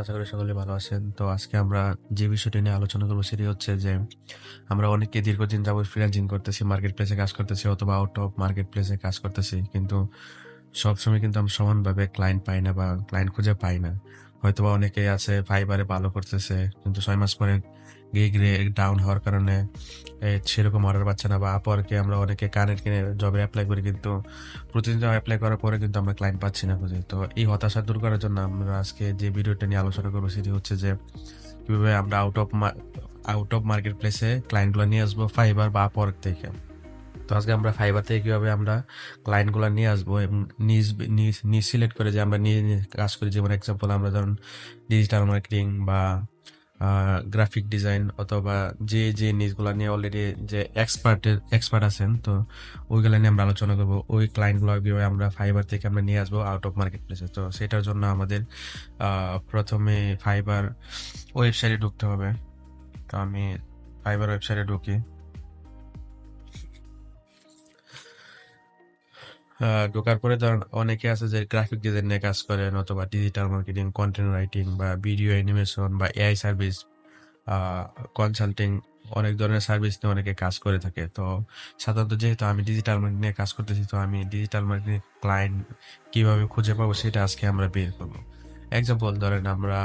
আশা করি সকলে ভালো আছেন। তো আজকে আমরা যে বিষয়টি নিয়ে আলোচনা করব সেটি হচ্ছে যে, আমরা অনেকে দীর্ঘদিন যাবত ফ্রিল্যান্সিং করতেছি মার্কেট প্লেসে কাজ করতেছি অথবা আউট অফ মার্কেট প্লেসে কাজ করতেছি। কিন্তু সবসময় কিন্তু আমরা সমানভাবে ক্লায়েন্ট পাই না বা ক্লায়েন্ট খুঁজে পাই না। হয়তোবা অনেকেই আছে ফাইবারে ভালো করতেছে, কিন্তু ছয় মাস পরে গিগ ডাউন হওয়ার কারণে সেরকম অর্ডার পাচ্ছে না বা আপওয়ার্কে আমরা অনেকে কানেক্ট কিনে জবে অ্যাপ্লাই করি কিন্তু প্রতিদিন অ্যাপ্লাই করার পরে কিন্তু আমরা ক্লায়েন্ট পাচ্ছি না খুঁজে। তো এই হতাশা দূর করার জন্য আমরা আজকে যে ভিডিওটা নিয়ে আলোচনা করব সেটি হচ্ছে যে, কীভাবে আমরা out of out of market প্লেসে ক্লায়েন্টগুলো নিয়ে আসব ফাইবার বা আপওয়ার্ক থেকে। তো আজকে আমরা ফাইবার থেকে কীভাবে আমরা ক্লায়েন্টগুলো নিয়ে আসব এবং নিজ নিজ নিজ সিলেক্ট করে যে আমরা নিয়ে কাজ করি। যেমন এক্সাম্পল আমরা ধরুন ডিজিটাল মার্কেটিং বা গ্রাফিক ডিজাইন অথবা যে যে নিউজগুলো নিয়ে অলরেডি যে এক্সপার্টের এক্সপার্ট আছেন, তো ওইগুলো নিয়ে আমরা আলোচনা করব। ওই ক্লায়েন্টগুলো আমরা ফাইবার থেকে আমরা নিয়ে আসব আউট অফ মার্কেট প্লেসে তো সেটার জন্য আমাদের প্রথমে ফাইবার ওয়েবসাইটে ঢুকতে হবে। তো আমি ফাইবার ওয়েবসাইটে ঢুকি। ঢোকার পরে ধরেন অনেকে আছে যে গ্রাফিক ডিজাইন নিয়ে কাজ করেন অথবা ডিজিটাল মার্কেটিং কন্টেন্ট রাইটিং বা ভিডিও অ্যানিমেশন বা এআই সার্ভিস কনসাল্টিং অনেক ধরনের সার্ভিস নিয়ে অনেকে কাজ করে থাকে। তো সাধারণত যেহেতু আমি ডিজিটাল মার্কেটিং নিয়ে কাজ করতেছি, তো আমি ডিজিটাল মার্কেটিং ক্লায়েন্ট কীভাবে খুঁজে পাবো সেটা আজকে আমরা বের করব। এক্সাম্পল ধরেন আমরা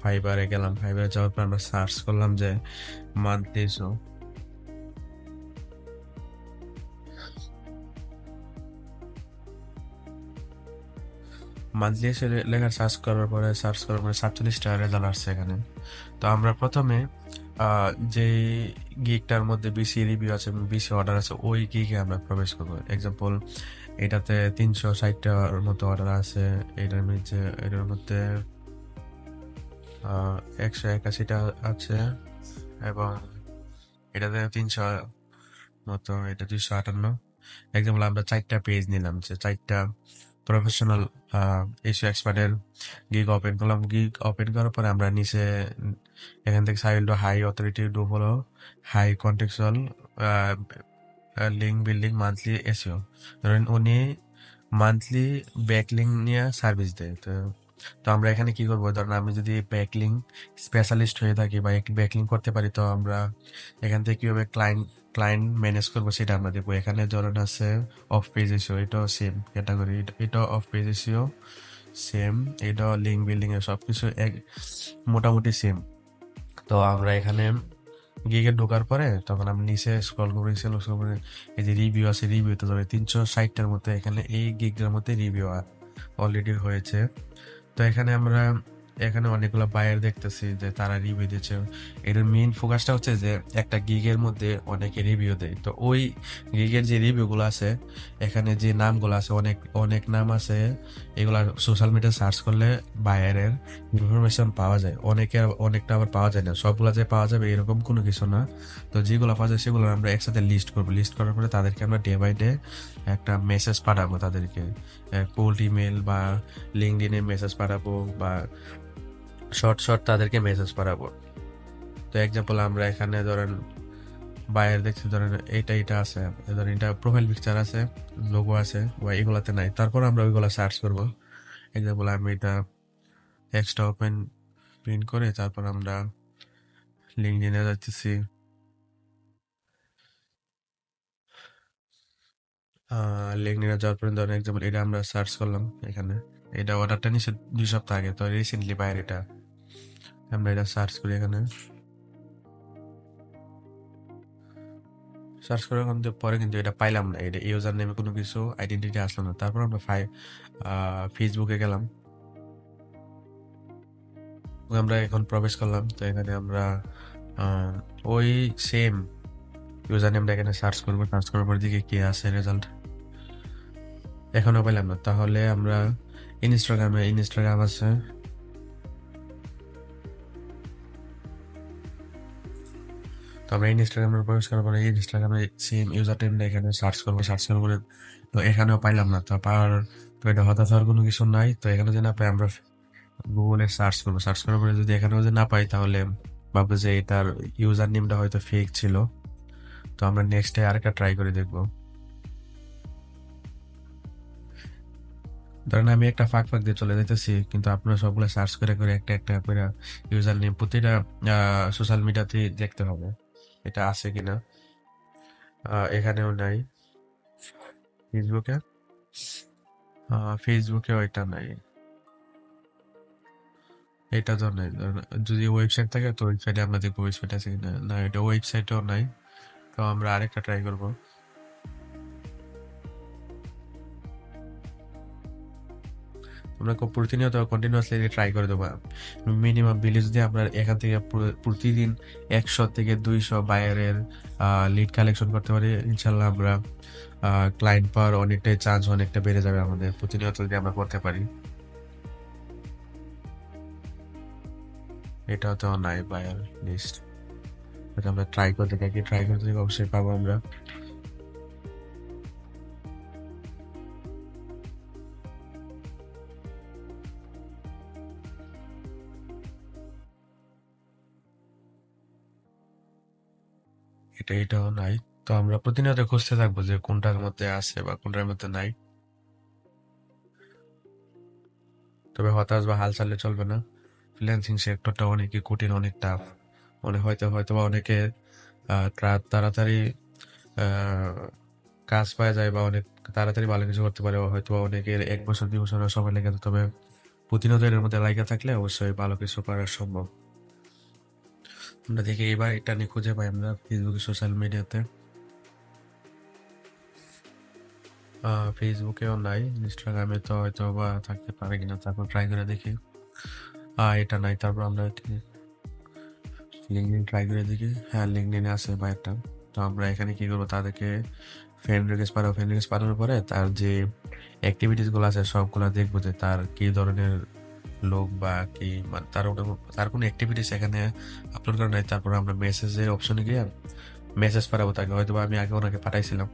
ফাইবারে গেলাম ফাইবারে যাওয়ার পর আমরা সার্চ করলাম যে মান্থলি মান্থলি এসে লেখা সার্চ করার পরে সার্চ করার পরে সাতচল্লিশটা রেজাল্ট আসছে এখানে। তো আমরা প্রথমে যে গিগটার মধ্যে বিসি রিভিউ আছে বিসি অর্ডার আছে, ওই গিকে আমরা প্রবেশ করব। এক্সাম্পল এটাতে তিনশো ষাটটার মতো অর্ডার আছে, এটার মধ্যে এটার মধ্যে একশো একাশিটা আছে এবং এটাতে তিনশো মতো, এটা দুইশো আটান্ন। এক্সাম্পল আমরা চারটা পেজ নিলাম, যে চারটা প্রফেশনাল এসিও এক্সপার্টের গিগ ওপেন করলাম। গিগ ওপেন করার পরে আমরা নিচে, এখান থেকে সাইল হাই অথরিটি ডু হলো high contextual link building monthly SEO ধরেন উনি মান্থলি ব্যাকলিং নিয়ে সার্ভিস দেয়। তো তো আমরা এখানে কি করব? ধরেন আমি যদি ব্যাকলিং স্পেশালিস্ট হয়ে থাকি বা ব্যাকলিং করতে পারি, তো আমরা এখান থেকে কীভাবে ক্লায়েন্ট ক্লায়েন্ট ম্যানেজ করব সেটা আমরা দেখব। এখানে ধরেন আছে অফ পেজ এসিও এটাও সেম ক্যাটাগরি এটাও অফ পেজ এসিও সেম এটাও লিঙ্ক বিল্ডিং এ সব কিছু এক মোটামুটি সেম তো আমরা এখানে গিগে ঢোকার পরে তখন আমি নিচে স্ক্রল করে স্ক্রল করে এই যে রিভিউ আছে রিভিউতে যাবে। তিনশো ষাটটার মধ্যে এখানে এই গিগের মধ্যে রিভিউ অলরেডি হয়েছে। তো এখানে আমরা এখানে অনেকগুলো বায়ার দেখতেছি যে তারা রিভিউ দিচ্ছে এটার মেইন ফোকাসটা হচ্ছে যে একটা গিগের মধ্যে অনেকে রিভিউ দেয়। তো ওই গিগের যে রিভিউগুলো আছে, এখানে যে নামগুলো আছে, অনেক অনেক নাম আছে, এগুলা সোশ্যাল মিডিয়া সার্চ করলে বায়ারের ইনফরমেশন পাওয়া যায়। অনেকে, অনেকটা আবার পাওয়া যায় না। সবগুলো যে পাওয়া যাবে এরকম কোনো কিছু না। তো যেগুলো পাওয়া যায় সেগুলো আমরা একসাথে লিস্ট করব। লিস্ট করার পরে তাদেরকে আমরা ডে বাই ডে একটা মেসেজ পাঠাবো তাদেরকে। কোল্ড ইমেল বা লিঙ্কডিনে মেসেজ পাঠাবো বা শর্ট শর্ট তাদেরকে মেসেজ পাঠাবো। তো এক্সাম্পল আমরা এখানে ধরেন বাইরে দেখছি, ধরেন এইটা এটা আছে, ধরেন এটা প্রোফাইল পিকচার আছে লোগো আছে, বা এগুলাতে নাই, তারপর আমরা ওইগুলা সার্চ করব। এক্সাম্পল আমি এটা এক্সট্রা ওপেন প্রিন্ট করে তারপর আমরা লিঙ্কডিনে যাচ্ছি। লিঙ্কডিনে যাওয়ার পরে ধরেন এক্সাম্পল এটা আমরা সার্চ করলাম এখানে। এটা অর্ডারটা নিচ্ছে দুই সপ্তাহ আগে, তো রিসেন্টলি বাইরে এটা। আমরা এটা সার্চ করি এখানে। সার্চ করার কিন্তু পরে কিন্তু এটা পাইলাম না। এটা ইউজার নেমে কোনো কিছু আইডেন্টিটি আসলো না। তারপর আমরা ফাই ফেসবুকে গেলাম। আমরা এখন প্রবেশ করলাম। তো এখানে আমরা ওই সেম ইউজার নেমটা এখানে সার্চ করব। সার্চ করার পর দিকে কি আছে রেজাল্ট এখনও পেলাম না। তাহলে আমরা ইনস্টাগ্রামে ইনস্টাগ্রাম আছে। আমরা ইনস্টাগ্রামে প্রবেশ করার পরে ইনস্টাগ্রামে সেম ইউজার নেমটা এখানে সার্চ করব সার্চ করার পরে তো এখানেও পাইলাম না। তো পাওয়ার তো এটা হতাশ হওয়ার কোনো কিছু নাই। তো এখানে যে না পাই, আমরা গুগলে সার্চ করব। সার্চ করার পরে যদি এখানেও যে না পাই, তাহলে ভাববো যে এটার ইউজার নেমটা হয়তো ফেক ছিল। তো আমরা নেক্সটে আরেকটা ট্রাই করে দেখব। ধরেন আমি একটা ফাঁক ফাঁক দিয়ে চলে যেতেছি কিন্তু আপনারা সবগুলো সার্চ করে করে একটা একটা করে ইউজার নেম প্রতিটা সোশ্যাল মিডিয়াতে দেখতে হবে। এটা আছে কিনা? এখানেও নাই। ফেসবুকে ফেসবুকেও এটা নাই। এটা তো নাই। যদি ওয়েবসাইট থাকে তো ওয়েবসাইটে আমরা দেখব ওয়েবসাইট আছে কিনা। না, এটা ওয়েবসাইটও নাই। তো আমরা আরেকটা ট্রাই করব। আমরা প্রতিনিয়ত কন্টিনিউয়াসলি ট্রাই করে দেবো। মিনিমাম বিলে যদি আমরা এখান থেকে প্রতিদিন একশো থেকে দুইশো বায়ারের লিড কালেকশন করতে পারি। ইনশাল্লাহ আমরা ক্লায়েন্ট পাওয়ার অনেকটাই চান্স অনেকটা বেড়ে যাবে আমাদের প্রতিনিয়ত যদি আমরা করতে পারি। এটাও তো নাই বায়ার লিস্ট আমরা ট্রাই করতে থাকি। ট্রাই করতে থাকি, অবশ্যই পাবো আমরা। এটা, এটাও নাই। তো আমরা প্রতিনিয়ত খুঁজতে থাকব যে কোনটার মধ্যে আছে বা কোনটার মধ্যে নাই। তবে হতাশ বা হাল চাললে চলবে না। ফ্রিল্যান্সিং সেক্টরটা অনেকই কঠিন, অনেক টাফ মনে হয়তো হয়তো বা অনেকে তাড়াতাড়ি কাজ পাওয়া যায় বা অনেক তাড়াতাড়ি ভালো কিছু করতে পারে হয়তো বা অনেকের এক বছর, দুই বছর সময় লেগে। তবে প্রতিনিয়ত এর মধ্যে লাইগা থাকলে অবশ্যই ভালো কিছু করা সম্ভব। আমরা দেখি এবার এটা নিয়ে খুঁজে পাই আমরা ফেসবুকে সোশ্যাল মিডিয়াতে ফেসবুকেও নাই ইনস্টাগ্রামে তো হয়তো বা থাকতে পারে কিনা, তারপর ট্রাই করে দেখি। এটা নাই, তারপর আমরা লিঙ্কডিন ট্রাই করে দেখি। হ্যাঁ লিঙ্কডিনে আছে বা একটা। তো আমরা এখানে কী করব, তাদেরকে ফ্রেন্ড রিকোয়েস্ট পাঠাবো। ফ্রেন্ড রিকোয়েস্ট পাঠানোর পরে তার যে অ্যাক্টিভিটিসগুলো আছে, সবগুলো দেখব যে তার কী ধরনের লোক বা কি মানে তার তার কোনো অ্যাক্টিভিটিস এখানে আপলোড করা নাই, তারপর আমরা মেসেজের অপশনে গিয়ে মেসেজ পাঠাবো তাকে হয়তো আমি আগে ওনাকে পাঠাইছিলাম।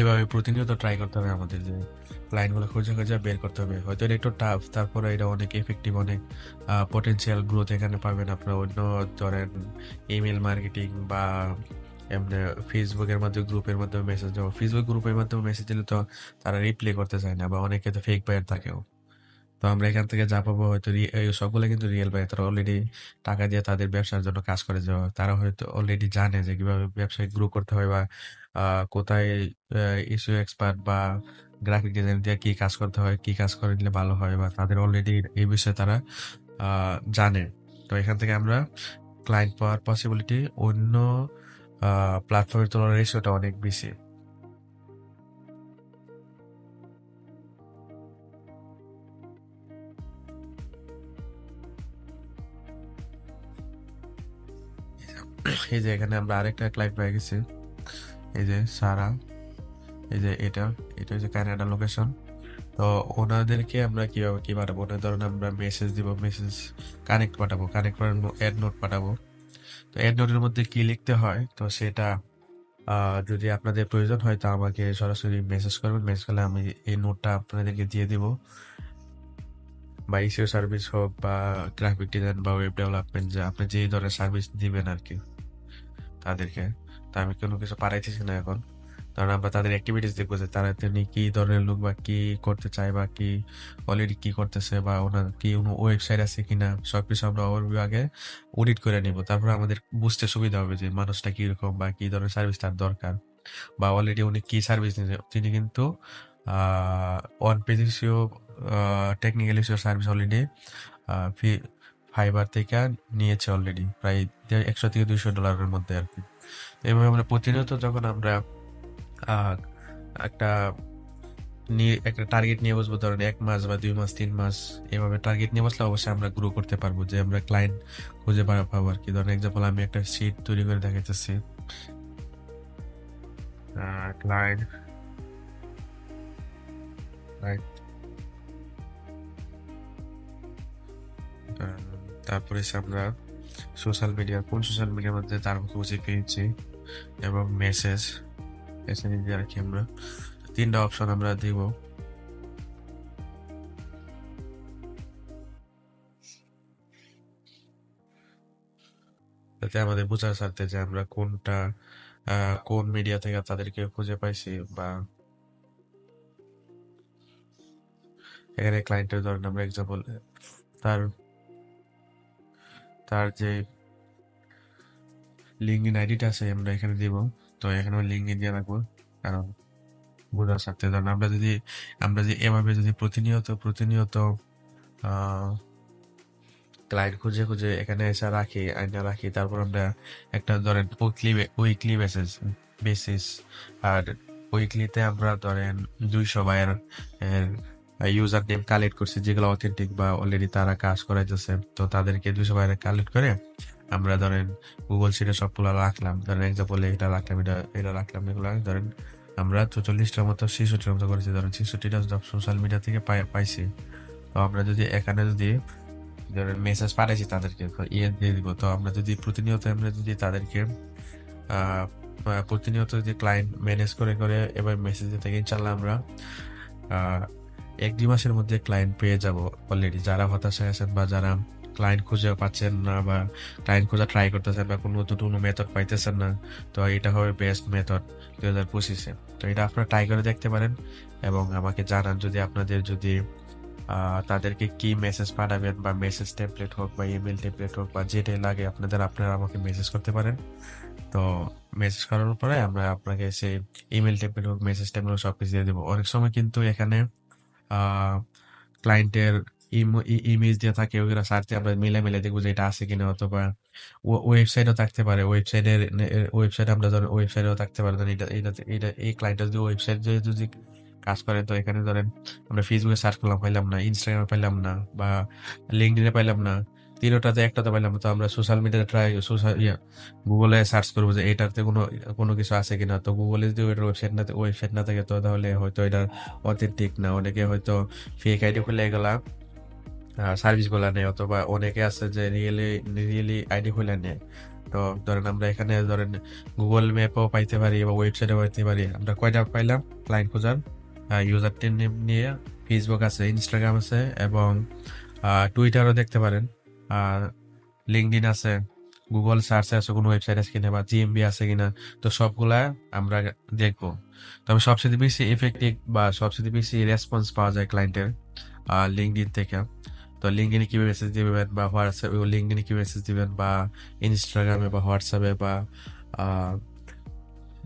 এভাবে প্রতিনিয়ত ট্রাই করতে হবে আমাদের যে লাইনগুলো খুঁজে খুঁজে বের করতে হবে। হয়তো এটা একটু টাফ তারপরে এটা অনেক এফেক্টিভ অনেক পটেনশিয়াল গ্রোথ এখানে পাবেন আপনার। অন্য ধরেন ইমেল মার্কেটিং বা এমনি ফেসবুকের মাধ্যমে গ্রুপের মাধ্যমে মেসেজ দেওয়া। ফেসবুক গ্রুপের মাধ্যমে মেসেজ দিলে তো তারা রিপ্লাই করতে চায় না বা অনেকে তো ফেক বায়ার থাকেও। তো আমরা এখান থেকে যা পাবো হয়তো সবগুলো কিন্তু রিয়েল বায়ার তারা অলরেডি টাকা দিয়ে তাদের ব্যবসার জন্য কাজ করে যাওয়া। তারা হয়তো অলরেডি জানে যে কীভাবে ব্যবসায় গ্রো করতে হয় বা কোথায় ইস্যু এক্সপার্ট বা গ্রাফিক ডিজাইন দিয়ে কি কাজ করতে হয়, কি কাজ করে দিলে ভালো হয় বা তাদের অলরেডি এই বিষয়ে তারা জানে। তো এখান থেকে আমরা ক্লায়েন্ট পাওয়ার পসিবিলিটি অন্য প্ল্যাটফর্মের তুলনায় রেশিওটা অনেক বেশি। এই যে এখানে আমরা আরেকটা ক্লায়েন্ট পেয়ে গেছি। এই যে সারা, এই যে এটা এটা হচ্ছে কানাডা লোকেশন তো ওনাদেরকে আমরা কীভাবে, কি পাঠাবো ওনার ধরুন আমরা মেসেজ দিব মেসেজ কানেক্ট পাঠাবো কানেক্ট অ্যাড নোট পাঠাবো। তো অ্যাড নোটের মধ্যে কি লিখতে হয়? তো সেটা যদি আপনাদের প্রয়োজন হয়, তা আমাকে সরাসরি মেসেজ করবেন। মেসেজ করলে আমি এই নোটটা আপনাদেরকে দিয়ে দিব। বা ইসিও সার্ভিস হোক বা গ্রাফিক ডিজাইন বা ওয়েব ডেভেলপমেন্ট যে আপনি যেই ধরনের সার্ভিস দিবেন আর কি, তাদেরকে। তা আমি কোনো কিছু পাঠাইতেছি না এখন। কারণ আমরা তাদের অ্যাক্টিভিটিস দেখব যে তারা তিনি কী ধরনের লোক বা কী করতে চায় বা কী অলরেডি কী করতেছে বা ওনার কি কোনো ওয়েবসাইট আছে কি না সব কিছু আমরা ওভারভিউ আগে অডিট করে নিব। তারপর আমাদের বুঝতে সুবিধা হবে যে মানুষটা কীরকম বা কী ধরনের সার্ভিস তার দরকার। বা অলরেডি উনি কী সার্ভিস নিচ্ছে তিনি কিন্তু on page SEO technical SEO service already fee Fiverr থেকে নিয়েছে অলরেডি প্রায় একশো থেকে দুইশো ডলারের মধ্যে আর কি। এভাবে আমরা প্রতিনিয়ত যখন আমরা একটা নিয়ে, একটা টার্গেট নিয়ে বসবো, ধরেন এক মাস বা দুই মাস, তিন মাস, এভাবে টার্গেট নিয়ে বসলে অবশ্যই আমরা গ্রো করতে পারব। যে আমরা ক্লায়েন্ট খুঁজে পাবো আর কি। ধরেন এক্সাম্পল আমি একটা শিট তৈরি করে দেখাইতেছি। ক্লায়েন্ট তারপরে আমরা সোশ্যাল মিডিয়া, কোন সোশ্যাল মিডিয়ার মধ্যে তার খুঁজে পেয়েছি এবং মেসেজ এখানে দিয়ে রাখি আমরা। তিনটা অপশন আমরা দিব। যাতে আমাদের বোঝার স্বার্থে যে আমরা কোনটা কোন মিডিয়া থেকে তাদেরকে খুঁজে পাইছি বা এখানে ক্লায়েন্টের ধরেন আমরা এক্সাম্পল তার তার যে লিঙ্কইন আইডিটা আছে, আমরা এখানে দিব। তো এখানে লিঙ্কইন দিয়ে রাখব। কারণ বোঝার স্বার্থে ধরেন আমরা যদি আমরা যদি এভাবে যদি প্রতিনিয়ত প্রতিনিয়ত ক্লায়েন্ট খুঁজে খুঁজে এখানে এসে রাখি, আইনা রাখি, তারপর আমরা একটা ধরেন উইকলি উইকলি বেসিস বেসিস আর উইকলিতে আমরা ধরেন দুইশো বাইয়ের ইউজার নেম কালেক্ট করছি, যেগুলো অথেন্টিক বা অলরেডি তারা কাজ করাইতেছে, তো তাদেরকে দুশো বাইরে কালেক্ট করে আমরা ধরেন গুগল সিটে সবগুলো রাখলাম। ধরেন এক্সাম্পল এটা রাখলাম, এটা এটা রাখলাম, এগুলো ধরেন আমরা চল্লিশটার মতো ছেষট্টির মতো করেছি। ধরেন ছেষট্টিটা সোশ্যাল মিডিয়া থেকে পাই- পাইছি। তো আমরা যদি এখানে যদি ধরেন মেসেজ পাঠাইছি তাদেরকে ইয়ে দিয়ে দিব। তো আমরা যদি প্রতিনিয়ত, আমরা যদি তাদেরকে প্রতিনিয়ত যদি ক্লায়েন্ট ম্যানেজ করে করে এবার মেসেজ দিয়ে থাকি ইনশাল্লাহ আমরা এক দুই মাসের মধ্যে ক্লায়েন্ট পেয়ে যাব অলরেডি যারা হতাশায় আছেন বা যারা ক্লায়েন্ট খুঁজে পাচ্ছেন না বা ক্লায়েন্ট খোঁজা ট্রাই করতেছেন বা কোনো নতুন কোনো মেথড পাইতেছেন না, তো এটা হবে বেস্ট মেথড দু হাজার পঁচিশে। তো এটা আপনারা ট্রাই করে দেখতে পারেন এবং আমাকে জানান যদি আপনাদের যদি তাদেরকে কি মেসেজ পাঠাবেন বা মেসেজ টেমপ্লেট হোক বা ইমেল টেমপ্লেট হোক বা যেটাই লাগে আপনাদের, আপনারা আমাকে মেসেজ করতে পারেন। তো মেসেজ করার পরে আমরা আপনাকে সেই ইমেল টেমপ্লেট হোক মেসেজ টেমপ্লেট হোক সবকিছু দিয়ে দেবো। অনেক সময় কিন্তু এখানে ক্লায়েন্টের ইমেজ দিয়ে থাকে ওগুলো সার্চে আমরা মিলে মিলে দেখব যে এটা আছে কিনা, অথবা ওয়েবসাইটও থাকতে পারে। ওয়েবসাইটের ওয়েবসাইট আমরা ধরেন ওয়েবসাইটেও থাকতে পারে। ধরেন এটা এটা এটা, এই ক্লায়েন্টের যদি ওয়েবসাইট যদি কাজ করে, তো এখানে ধরেন আমরা ফেসবুকে সার্চ করলাম, পাইলাম না ইনস্টাগ্রামে পাইলাম না, বা লিঙ্কডিনে পাইলাম না তিনোটাতে একটাতে পাইলাম, তো আমরা সোশ্যাল মিডিয়াতে ট্রাই সোশ্যাল ইয়া গুগলে সার্চ করব যে এটাতে কোনো কোনো কিছু আছে কিনা। তো গুগলে যদি ওইটার ওয়েবসাইট না ওয়েবসাইট না থাকে, তো তাহলে হয়তো এটা অথেন্টিক না। অনেকে হয়তো ফেক আইডি খুলে গেলা সার্ভিসগুলা নেয় অথবা অনেকে আছে যে রিয়েলি রিয়েলি আইডি খুলে নেয় তো ধরেন আমরা এখানে ধরেন গুগল ম্যাপও পাইতে পারি বা ওয়েবসাইটও পাইতে পারি। আমরা কয়টা পাইলাম? ক্লায়েন্ট খোঁজার ইউজার নেম নিয়ে ফেসবুক আছে ইনস্টাগ্রাম আছে, এবং টুইটারও দেখতে পারেন। লিঙ্কডিন আছে গুগল সার্চে আছে, কোনো ওয়েবসাইট আছে কিনা বা জিএমবি আছে কিনা, তো সবগুলা আমরা দেখব। তবে সবচেয়ে বেশি এফেক্টিভ বা সবচেয়ে বেশি রেসপন্স পাওয়া যায় ক্লায়েন্টের লিঙ্কডিন থেকে। তো লিঙ্কডিনে কীভাবে মেসেজ দিবেন বা হোয়াটসঅ্যাপ লিঙ্কডিনে কীভাবে মেসেজ দিবেন বা ইনস্টাগ্রামে বা হোয়াটসঅ্যাপে বা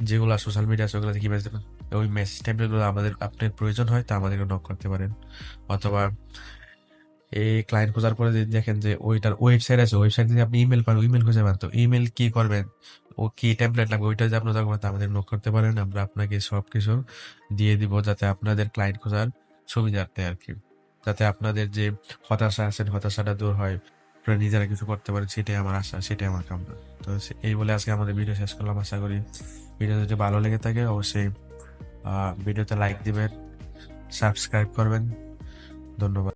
যেগুলো সোশ্যাল মিডিয়া আছে ওগুলোতে কীভাবে দেবেন? ওই মেসেজ টেমপ্লেটগুলো আমাদের, আপনার প্রয়োজন হয়, তা আমাদেরকে নক করতে পারেন। অথবা এই ক্লায়েন্ট খোঁজার পরে যদি দেখেন যে ওইটার ওয়েবসাইট আছে ওয়েবসাইট যদি আপনি ইমেল পান ইমেল খুঁজে পান। তো ইমেল কি করবেন? ও কি ট্যাবলেট লাগবে? ওইটা যদি আপনার দরকার আমাদের নক করতে পারেন, আমরা আপনাকে সব কিছু দিয়ে দিব যাতে আপনাদের ক্লায়েন্ট খোঁজার সুবিধার্থে আর কি। যাতে আপনাদের যে হতাশা আছেন, হতাশাটা দূর হয়, আপনারা নিজেরা কিছু করতে পারেন, সেটাই আমার আশা, সেটাই আমার কামনা। তো এই বলে আজকে আমাদের ভিডিও শেষ করলাম, আশা করি ভিডিও যদি ভালো লেগে থাকে, অবশ্যই ভিডিওতে লাইক দিবেন সাবস্ক্রাইব করবেন। ধন্যবাদ।